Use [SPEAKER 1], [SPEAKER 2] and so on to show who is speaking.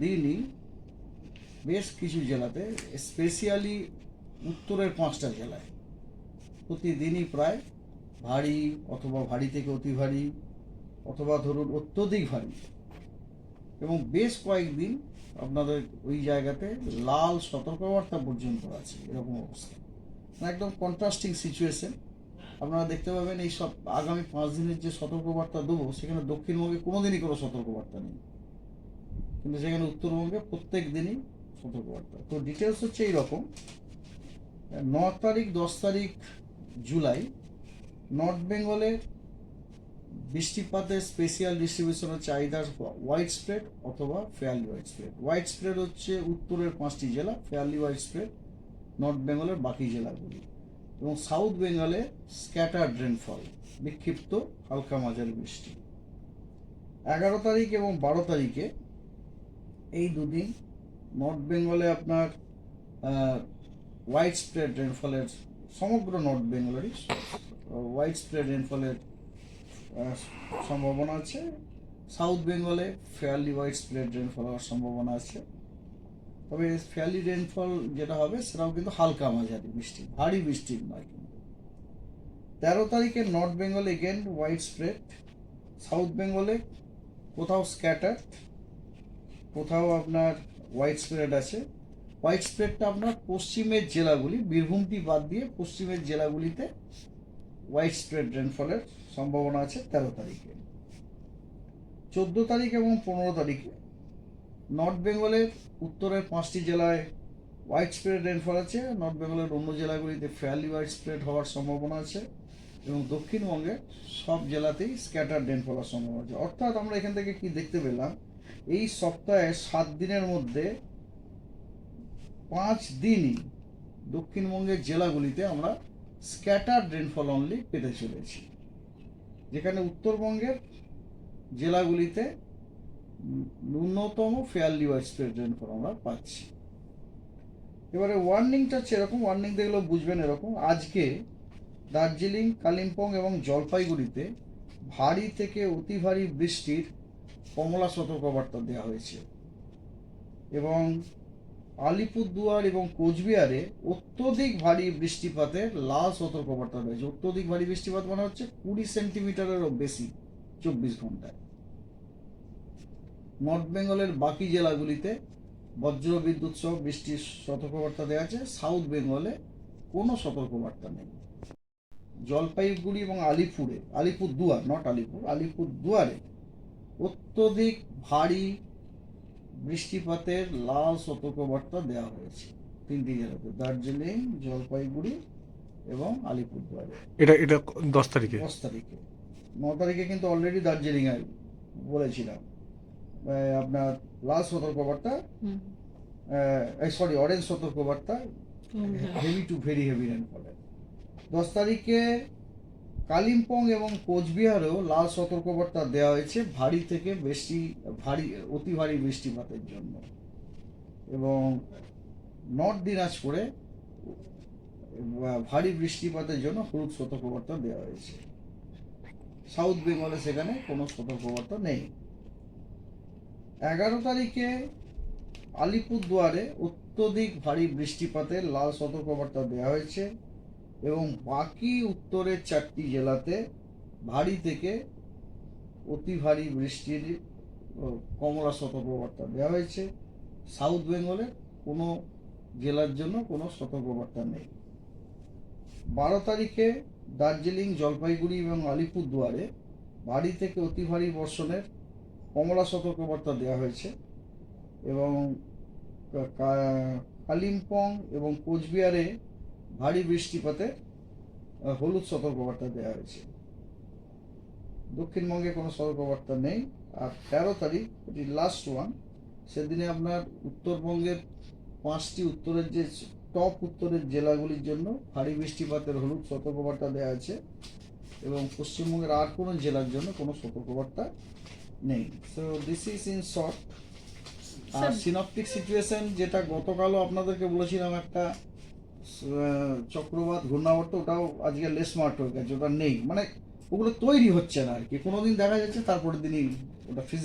[SPEAKER 1] দিনই বেশ কিছু জেলাতে স্পেশালি উত্তরের পাঁচটা জেলায়। প্রতিদিনই প্রায় ভারী অথবা ভারী থেকে অতি ভারী অথবা ধরুন অত্যধিক ভারী। এবং বেশ কয়েকদিন আপনাদের ওই জায়গাতে লাল সতর্কবার্তা পর্যন্ত আছে, এরকম অবস্থা। মানে একদম কন্ট্রাস্টিং সিচুয়েশন আপনারা দেখতে পাবেন এই সব আগামী পাঁচ দিনের যে সতর্কবার্তা দেবো, সেখানে দক্ষিণবঙ্গে কোনোদিনই কোনো সতর্কবার্তা নেই। কিন্তু সেখানে উত্তরবঙ্গে প্রত্যেক দিনই সতর্কবার্তা তো ডিটেলস হচ্ছে এইরকম। ন তারিখ, দশ তারিখ জুলাই, নর্থ বেঙ্গলের বৃষ্টিপাতের স্পেশিয়াল ডিস্ট্রিবিউশন হচ্ছে আইদার হোয়াইট স্প্রেড অথবা fairly widespread widespread হচ্ছে উত্তরের পাঁচটি জেলা ফেয়ারলি হোয়াইট স্প্রেড নর্থ বেঙ্গলের বাকি জেলাগুলি। এবং সাউথ বেঙ্গলে স্ক্যাটার রেনফল বিক্ষিপ্ত হালকা মাঝারি বৃষ্টি। এগারো তারিখ এবং বারো তারিখে এই দুদিন নর্থ বেঙ্গলে আপনার হোয়াইট স্প্রেড রেনফলের সমগ্র নর্থ বেঙ্গলেরই হোয়াইট স্প্রেড রেনফলের সম্ভাবনা আছে। সাউথ বেঙ্গলে ফেয়ারলি হোয়াইট স্প্রেড রেনফল হওয়ার সম্ভাবনা আছে। তবে ফেয়ারলি রেনফল যেটা হবে, সেটাও কিন্তু হালকা মাঝারি বৃষ্টি, ভারী বৃষ্টির নয় কিন্তু। তেরো তারিখে নর্থ বেঙ্গলে এগেন হোয়াইট স্প্রেড সাউথ বেঙ্গলে কোথাও স্ক্যাটার কোথাও আপনার হোয়াইট স্প্রেড আছে। হোয়াইট স্প্রেডটা আপনার পশ্চিমের জেলাগুলি, বীরভূমটি বাদ দিয়ে পশ্চিমের জেলাগুলিতে হোয়াইট স্প্রেড রেনফলের সম্ভাবনা আছে তেরো তারিখে। চোদ্দ তারিখ এবং পনেরো তারিখে নর্থ বেঙ্গলের উত্তরের পাঁচটি জেলায় হোয়াইট স্প্রেড রেনফল আছে। নর্থ বেঙ্গলের অন্য জেলাগুলিতে ফেয়ারলি হোয়াইট স্প্রেড হওয়ার সম্ভাবনা আছে এবং দক্ষিণবঙ্গের সব জেলাতেই স্ক্যাটার রেনফল হওয়ার সম্ভাবনা আছে। অর্থাৎ আমরা এখান থেকে কি দেখতে পেলাম এই সপ্তাহে সাত দিনের মধ্যে পাঁচ দিনই দক্ষিণবঙ্গের জেলাগুলিতে আমরা স্ক্যাটার রেনফল অনলি পেতে চলেছি। যেখানে উত্তরবঙ্গের জেলাগুলিতে ন্যূনতম ফেয়ারলি ওয়াইড রেনফল আমরা পাচ্ছি। এবারে ওয়ার্নিংটা হচ্ছে এরকম ওয়ার্নিং দেখলেও বুঝবেন এরকম। আজকে দার্জিলিং, কালিম্পং এবং জলপাইগুড়িতে ভারী থেকে অতি ভারী বৃষ্টির কমলা সতর্কবার্তা দেওয়া হয়েছে। এবং আলিপুরদুয়ার এবং কোচবিহারে অত্যধিক ভারী বৃষ্টিপাতের লাল সতর্কবার্তা রয়েছে। অত্যধিক ভারী বৃষ্টিপাত মানে হচ্ছে কুড়ি সেন্টিমিটারেরও বেশি চব্বিশ ঘন্টায়। নর্থ বেঙ্গলের বাকি জেলাগুলিতে বজ্র বিদ্যুৎ সহ বৃষ্টির সতর্কবার্তা দেওয়া আছে। সাউথ বেঙ্গলে কোনো সতর্কবার্তা নেই। জলপাইগুড়ি এবং আলিপুরে আলিপুর দুয়ার নট আলিপুর আলিপুর দুয়ারে অত্যধিক ভারী বৃষ্টিপাতের লাল সতর্কবার্তা দেওয়া হয়েছে তিনটি জেলাতে দার্জিলিং জলপাইগুড়ি এবং আলিপুরদুয়ারে।
[SPEAKER 2] এটা এটা দশ তারিখে?
[SPEAKER 1] দশ তারিখে। ন তারিখে কিন্তু অলরেডি দার্জিলিং এ বলেছিলাম আপনার লাল সতর্কবার্তা সরি অরেঞ্জ সতর্কবার্তা হেভি টু ভেরি হেভি রেনফলে দশ তারিখে কালিম্পং এবং কোচবিহারেও লাল সতর্কবার্তা দেওয়া হয়েছে ভারী থেকে বেশি, ভারী, অতি ভারী বৃষ্টিপাতের জন্য। এবং নর্থ দিনাজপুরে ভারী বৃষ্টিপাতের জন্য হলুদ সতর্কবার্তা দেওয়া হয়েছে। সাউথ বেঙ্গলে সেখানে কোনো সতর্কবার্তা নেই। এগারো তারিখে আলিপুরদুয়ারে অত্যধিক ভারী বৃষ্টিপাতের লাল সতর্কবার্তা দেওয়া হয়েছে। এবং বাকি উত্তরের চারটি জেলাতে ভারী থেকে অতি ভারী বৃষ্টির কমলা সতর্কবার্তা দেওয়া হয়েছে। সাউথ বেঙ্গলে কোনো জেলার জন্য কোনো সতর্কবার্তা নেই। বারো তারিখে দার্জিলিং, জলপাইগুড়ি এবং আলিপুরদুয়ারে ভারী থেকে অতি ভারী বর্ষণের কমলা সতর্কবার্তা দেওয়া হয়েছে এবং কালিম্পং এবং কোচবিহারে ভারী বৃষ্টিপাতে হলুদ সতর্কবার্তা দেওয়া হয়েছে। দক্ষিণবঙ্গে কোনো সতর্কবার্তা নেই। আর তেরো তারিখ এটি লাস্ট ওয়ান সেদিনে আপনার উত্তরবঙ্গের পাঁচটি উত্তরের যে টপ উত্তরের জেলাগুলির জন্য ভারী বৃষ্টিপাতের হলুদ সতর্কবার্তা দেওয়া আছে এবং পশ্চিমবঙ্গের আর কোনো জেলার জন্য কোনো সতর্কবার্তা নেই। So this is in short our synoptic situation যেটা গতকালও আপনাদেরকে বলেছিলাম একটা আহ, চক্রবাত ঘূর্ণাবর্ত ওটাও আজকে লেস মার্ট হয়ে গেছে ওটা নেই। মানে ওগুলো তৈরি হচ্ছে না আর কি। কোনোদিন দেখা যাচ্ছে তারপরের দিনই ওটা ফিজিক্স